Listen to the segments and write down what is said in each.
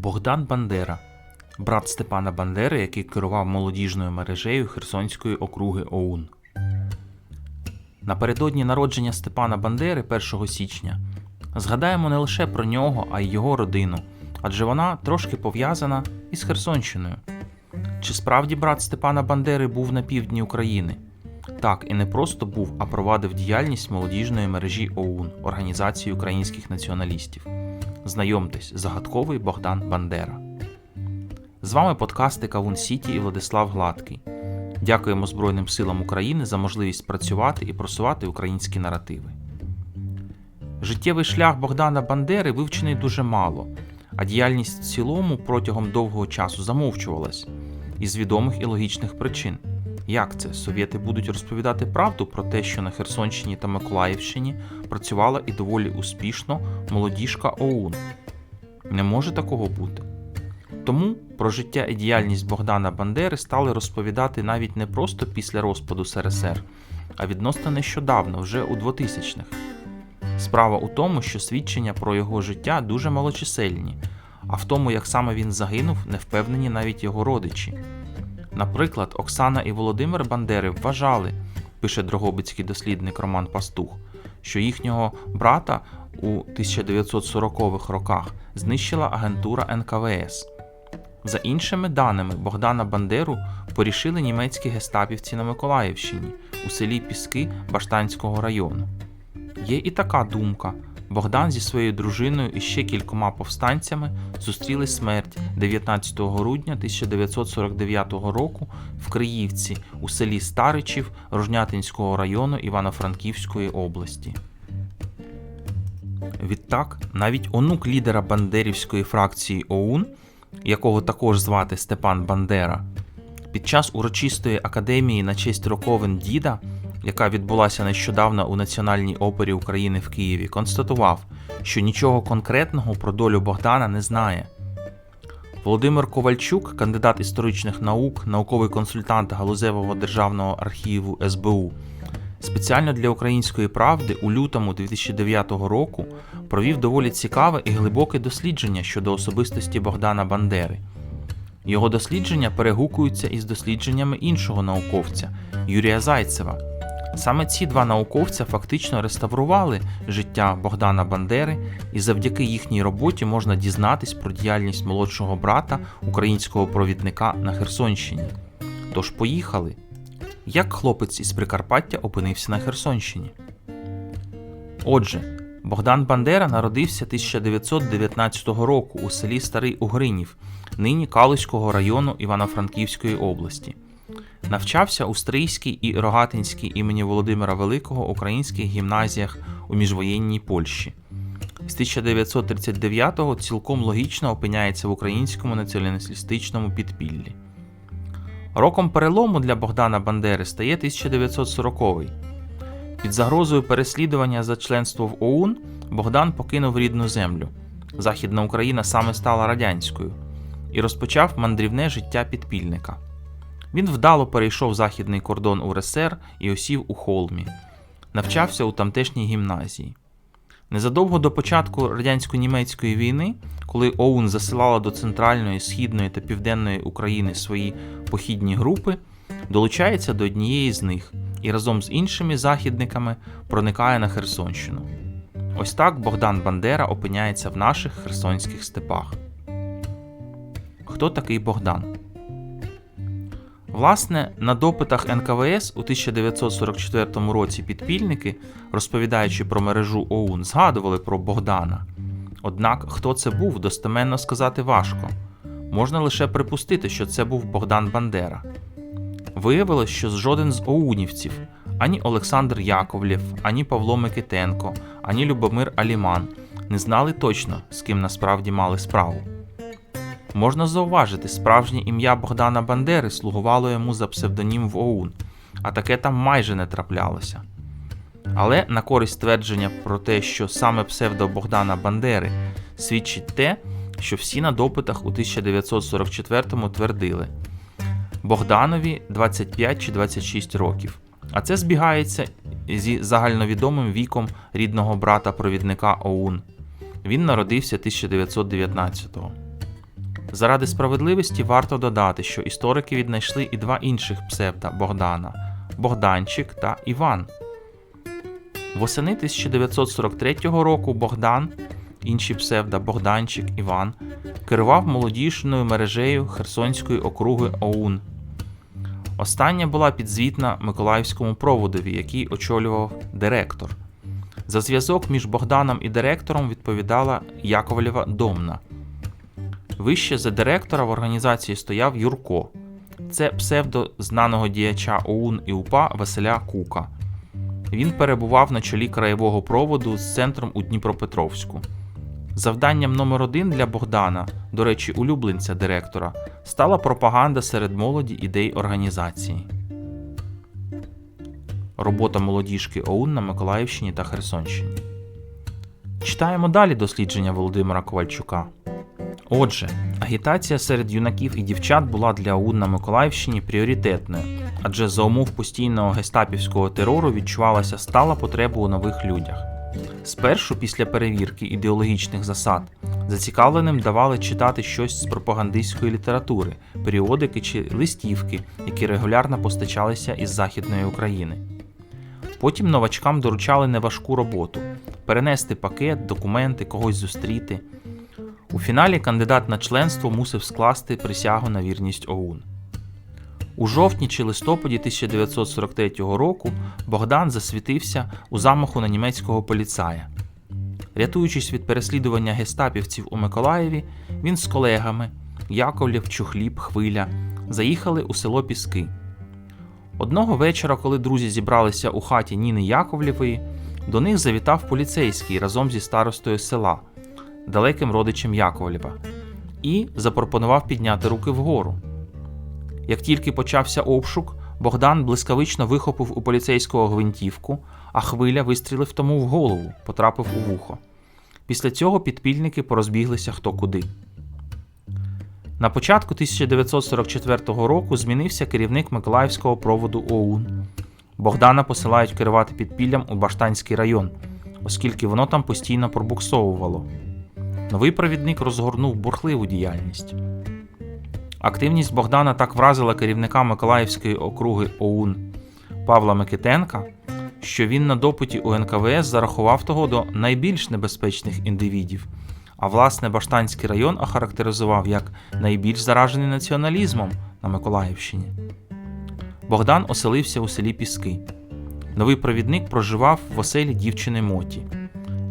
Богдан Бандера, брат Степана Бандери, який керував молодіжною мережею Херсонської округи ОУН. Напередодні народження Степана Бандери 1 січня згадаємо не лише про нього, а й його родину, адже вона трошки пов'язана із Херсонщиною. Чи справді брат Степана Бандери був на півдні України? Так, і не просто був, а провадив діяльність молодіжної мережі ОУН Організації українських націоналістів. Знайомтесь, загадковий Богдан Бандера. З вами подкасти Кавун Сіті і Владислав Гладкий. Дякуємо Збройним силам України за можливість працювати і просувати українські наративи. Життєвий шлях Богдана Бандери вивчений дуже мало, а діяльність в цілому протягом довгого часу замовчувалась із відомих і логічних причин. Як це? Совєти будуть розповідати правду про те, що на Херсонщині та Миколаївщині працювала і доволі успішно молодіжка ОУН. Не може такого бути. Тому про життя і діяльність Богдана Бандери стали розповідати навіть не просто після розпаду СРСР, а відносно нещодавно, вже у 2000-х. Справа у тому, що свідчення про його життя дуже малочисельні, а в тому, як саме він загинув, не впевнені навіть його родичі. Наприклад, Оксана і Володимир Бандери вважали, пише дрогобицький дослідник Роман Пастух, що їхнього брата у 1940-х роках знищила агентура НКВС. За іншими даними, Богдана Бандеру порішили німецькі гестапівці на Миколаївщині у селі Піски Баштанського району. Є і така думка. Богдан зі своєю дружиною і ще кількома повстанцями зустріли смерть 19 грудня 1949 року в Криївці у селі Старичів Рожнятинського району Івано-Франківської області. Відтак, навіть онук лідера бандерівської фракції ОУН, якого також звати Степан Бандера, під час урочистої академії на честь роковин діда, яка відбулася нещодавно у Національній опері України в Києві, констатував, що нічого конкретного про долю Богдана не знає. Володимир Ковальчук, кандидат історичних наук, науковий консультант Галузевого державного архіву СБУ, спеціально для української правди у лютому 2009 року провів доволі цікаве і глибоке дослідження щодо особистості Богдана Бандери. Його дослідження перегукуються із дослідженнями іншого науковця Юрія Зайцева. Саме ці два науковця фактично реставрували життя Богдана Бандери, і завдяки їхній роботі можна дізнатись про діяльність молодшого брата українського провідника на Херсонщині. Тож поїхали. Як хлопець із Прикарпаття опинився на Херсонщині? Отже, Богдан Бандера народився 1919 року у селі Старий Угринів, нині Калузького району Івано-Франківської області. Навчався у Стрийській і Рогатинській імені Володимира Великого українських гімназіях у міжвоєнній Польщі. З 1939-го цілком логічно опиняється в українському націоналістичному підпіллі. Роком перелому для Богдана Бандери стає 1940-й. Під загрозою переслідування за членство в ОУН Богдан покинув рідну землю. Західна Україна саме стала радянською і розпочав мандрівне життя підпільника. Він вдало перейшов західний кордон УРСР і осів у Холмі, навчався у тамтешній гімназії. Незадовго до початку радянсько-німецької війни, коли ОУН засилала до Центральної, Східної та Південної України свої похідні групи, долучається до однієї з них і разом з іншими західниками проникає на Херсонщину. Ось так Богдан Бандера опиняється в наших херсонських степах. Хто такий Богдан? Власне, на допитах НКВС у 1944 році підпільники, розповідаючи про мережу ОУН, згадували про Богдана. Однак, хто це був, достеменно сказати важко. Можна лише припустити, що це був Богдан Бандера. Виявилось, що жоден з оунівців, ані Олександр Яковлєв, ані Павло Микитенко, ані Любомир Аліман не знали точно, з ким насправді мали справу. Можна зауважити, справжнє ім'я Богдана Бандери слугувало йому за псевдонім в ОУН, а таке там майже не траплялося. Але на користь твердження про те, що саме псевдо Богдана Бандери свідчить те, що всі на допитах у 1944-му твердили Богданові 25 чи 26 років. А це збігається зі загальновідомим віком рідного брата провідника ОУН. Він народився 1919-го. Заради справедливості варто додати, що історики віднайшли і два інших псевда Богдана Богданчик та Іван. Восени 1943 року Богдан, інші псевда Богданчик Іван, керував молодіжною мережею Херсонської округи ОУН. Остання була підзвітна Миколаївському проводові, який очолював директор. За зв'язок між Богданом і директором відповідала Яковлєва Домна. Вище за директора в організації стояв Юрко. Це псевдо знаного діяча ОУН і УПА Василя Кука. Він перебував на чолі краєвого проводу з центром у Дніпропетровську. Завданням номер один для Богдана, до речі, улюбленця директора, стала пропаганда серед молоді ідей організації. Робота молодіжки ОУН на Миколаївщині та Херсонщині. Читаємо далі дослідження Володимира Ковальчука. Отже, агітація серед юнаків і дівчат була для ОУН на Миколаївщині пріоритетною, адже за умов постійного гестапівського терору відчувалася стала потреба у нових людях. Спершу, після перевірки ідеологічних засад, зацікавленим давали читати щось з пропагандистської літератури, періодики чи листівки, які регулярно постачалися із Західної України. Потім новачкам доручали неважку роботу перенести пакет, документи, когось зустріти. У фіналі кандидат на членство мусив скласти присягу на вірність ОУН. У жовтні чи листопаді 1943 року Богдан засвітився у замаху на німецького поліцая. Рятуючись від переслідування гестапівців у Миколаєві, він з колегами Яковлєв, Чухліб, Хвиля заїхали у село Піски. Одного вечора, коли друзі зібралися у хаті Ніни Яковлєвої, до них завітав поліцейський разом зі старостою села, далеким родичем Яковлєва, і запропонував підняти руки вгору. Як тільки почався обшук, Богдан блискавично вихопив у поліцейського гвинтівку, а хвиля вистрілив тому в голову, потрапив у вухо. Після цього підпільники порозбіглися хто куди. На початку 1944 року змінився керівник Миколаївського проводу ОУН. Богдана посилають керувати підпіллям у Баштанський район, оскільки воно там постійно пробуксовувало. Новий провідник розгорнув бурхливу діяльність. Активність Богдана так вразила керівника Миколаївської округи ОУН Павла Микитенка, що він на допиті у НКВС зарахував того до найбільш небезпечних індивідів, а власне Баштанський район охарактеризував як найбільш заражений націоналізмом на Миколаївщині. Богдан оселився у селі Піски. Новий провідник проживав в оселі дівчини Моті.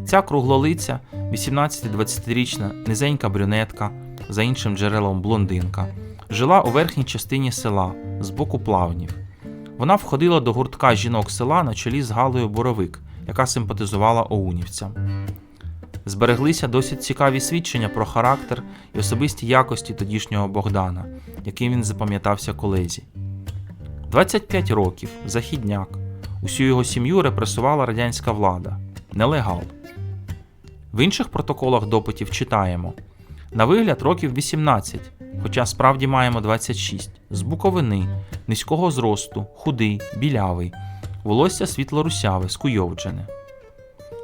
Ця круглолиця, 18-20-річна низенька брюнетка, за іншим джерелом блондинка, жила у верхній частині села з боку плавнів. Вона входила до гуртка жінок села на чолі з Галою Боровик, яка симпатизувала оунівцям. Збереглися досить цікаві свідчення про характер і особисті якості тодішнього Богдана, яким він запам'ятався колезі. 25 років, західняк. Усю його сім'ю репресувала радянська влада. Нелегал. В інших протоколах допитів читаємо: на вигляд років 18, хоча справді маємо 26, з буковини, низького зросту, худий, білявий, волосся світло-русяве, скуйовджене.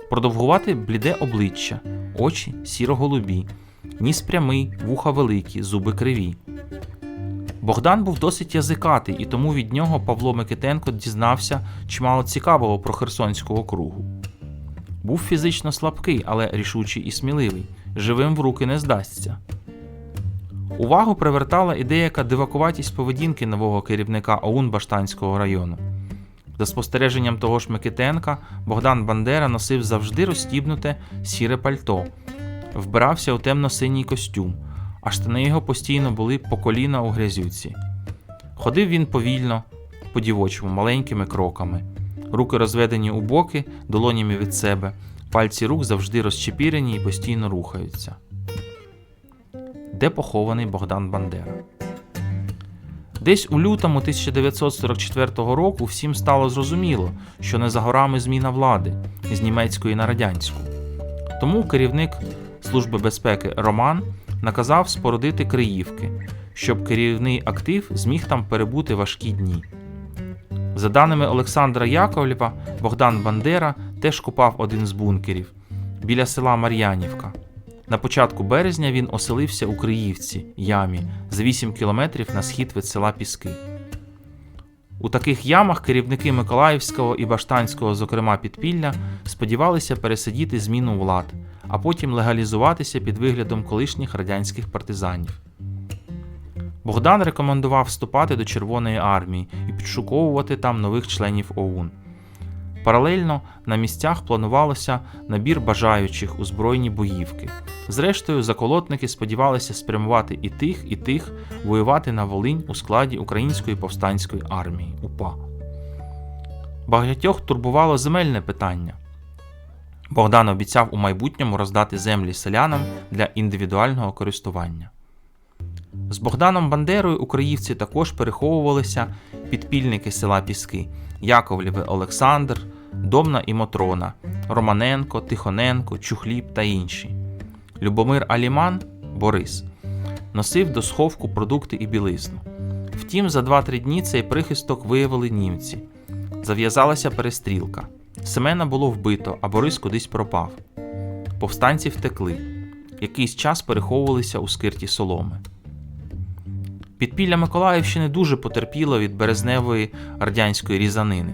Продовгувати бліде обличчя, очі сіро-голубі, ніс прямий, вуха великі, зуби криві. Богдан був досить язикатий, і тому від нього Павло Микитенко дізнався чимало цікавого про Херсонську округу. Був фізично слабкий, але рішучий і сміливий, живим в руки не здасться. Увагу привертала і деяка дивакуватість поведінки нового керівника ОУН Баштанського району. За спостереженням того ж Микитенка, Богдан Бандера носив завжди розстібнуте сіре пальто, вбирався у темно-синій костюм, а штани його постійно були по коліна у грязюці. Ходив він повільно, по-дівочому, маленькими кроками, руки розведені у боки, долонями від себе, пальці рук завжди розчепірені і постійно рухаються. Де похований Богдан Бандера? Десь у лютому 1944 року всім стало зрозуміло, що не за горами зміна влади з німецької на радянську. Тому керівник Служби безпеки Роман наказав спорудити Криївки, щоб керівний актив зміг там перебути важкі дні. За даними Олександра Яковлєва, Богдан Бандера теж купав один з бункерів біля села Мар'янівка. На початку березня він оселився у Криївці, ямі, за 8 кілометрів на схід від села Піски. У таких ямах керівники Миколаївського і Баштанського, зокрема підпілля, сподівалися пересидіти зміну влад, а потім легалізуватися під виглядом колишніх радянських партизанів. Богдан рекомендував вступати до Червоної армії і підшуковувати там нових членів ОУН. Паралельно на місцях планувалося набір бажаючих у збройні боївки. Зрештою, заколотники сподівалися спрямувати і тих, і тих воювати на Волинь у складі Української повстанської армії УПА. Багатьох турбувало земельне питання. Богдан обіцяв у майбутньому роздати землі селянам для індивідуального користування. З Богданом Бандерою українці також переховувалися підпільники села Піски Яковлєве Олександр, Домна і Мотрона, Романенко, Тихоненко, Чухліб та інші. Любомир Аліман Борис носив до сховку продукти і білизну. Втім, за 2-3 дні цей прихисток виявили німці. Зав'язалася перестрілка. Семена було вбито, а Борис кудись пропав. Повстанці втекли. Якийсь час переховувалися у скирті соломи. Підпілля Миколаївщини дуже потерпіло від березневої радянської різанини.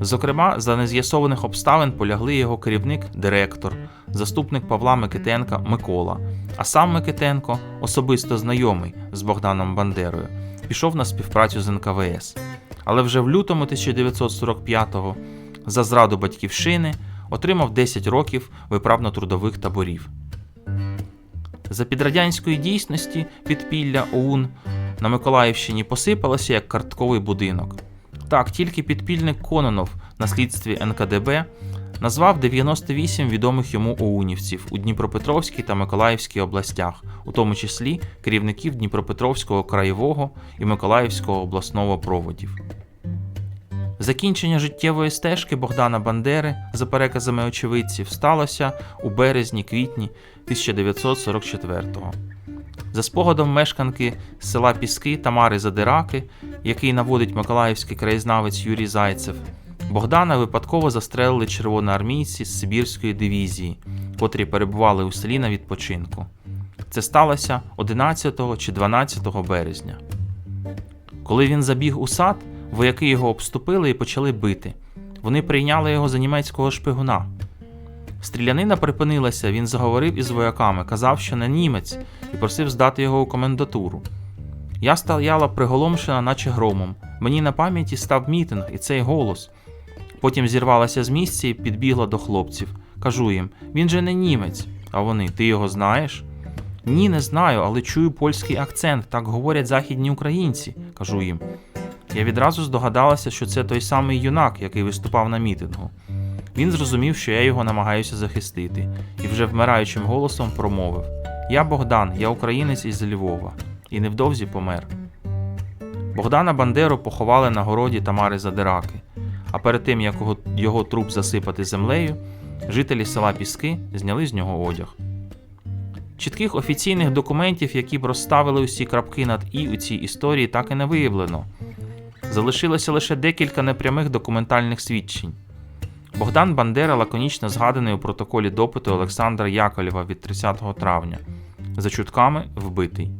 Зокрема, за нез'ясованих обставин полягли його керівник, директор, заступник Павла Микитенка Микола, а сам Микитенко, особисто знайомий з Богданом Бандерою, пішов на співпрацю з НКВС. Але вже в лютому 1945-го за зраду батьківщини отримав 10 років виправно-трудових таборів. За підрадянської дійсності підпілля ОУН на Миколаївщині посипалося як картковий будинок. Так, тільки підпільник Кононов на слідстві НКДБ назвав 98 відомих йому оунівців у Дніпропетровській та Миколаївській областях, у тому числі керівників Дніпропетровського краєвого і Миколаївського обласного проводів. Закінчення життєвої стежки Богдана Бандери, за переказами очевидців, сталося у березні-квітні 1944-го. За спогадом мешканки села Піски Тамари Задираки, який наводить миколаївський краєзнавець Юрій Зайцев, Богдана випадково застрелили червоноармійці з Сибірської дивізії, котрі перебували у селі на відпочинку. Це сталося 11 чи 12 березня. Коли він забіг у сад, вояки його обступили і почали бити. Вони прийняли його за німецького шпигуна. Стрілянина припинилася, він заговорив із вояками, казав, що не німець, і просив здати його у комендатуру. Я стояла приголомшена, наче громом. Мені на пам'яті став мітинг і цей голос. Потім зірвалася з місця і підбігла до хлопців. Кажу їм: він же не німець. А вони, ти його знаєш? Ні, не знаю, але чую польський акцент, так говорять західні українці, кажу їм. Я відразу здогадалася, що це той самий юнак, який виступав на мітингу. Він зрозумів, що я його намагаюся захистити, і вже вмираючим голосом промовив: Я Богдан, я українець із Львова, і невдовзі помер. Богдана Бандеру поховали на городі Тамари Задираки, а перед тим, як його, труп засипати землею, жителі села Піски зняли з нього одяг. Чітких офіційних документів, які б розставили усі крапки над і у цій історії, так і не виявлено. Залишилося лише декілька непрямих документальних свідчень. Богдан Бандера лаконічно згаданий у протоколі допиту Олександра Яковлєва від 30 травня, за чутками вбитий.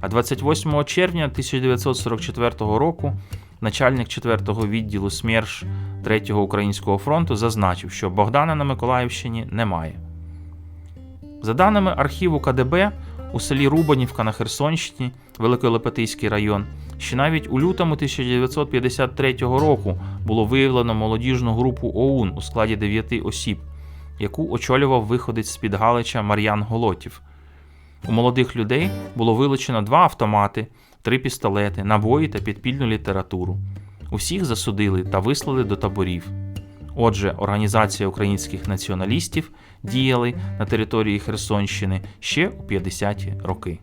А 28 червня 1944 року начальник 4-го відділу СМЕРШ 3-го Українського фронту зазначив, що Богдана на Миколаївщині немає. За даними архіву КДБ, у селі Рубанівка на Херсонщині, Великолепетийський район, ще навіть у лютому 1953 року було виявлено молодіжну групу ОУН у складі 9 осіб, яку очолював виходець з-під Галича Мар'ян Голотів. У молодих людей було вилучено два автомати, три пістолети, набої та підпільну літературу. Усіх засудили та вислали до таборів. Отже, організація українських націоналістів діяли на території Херсонщини ще у 50-ті роки.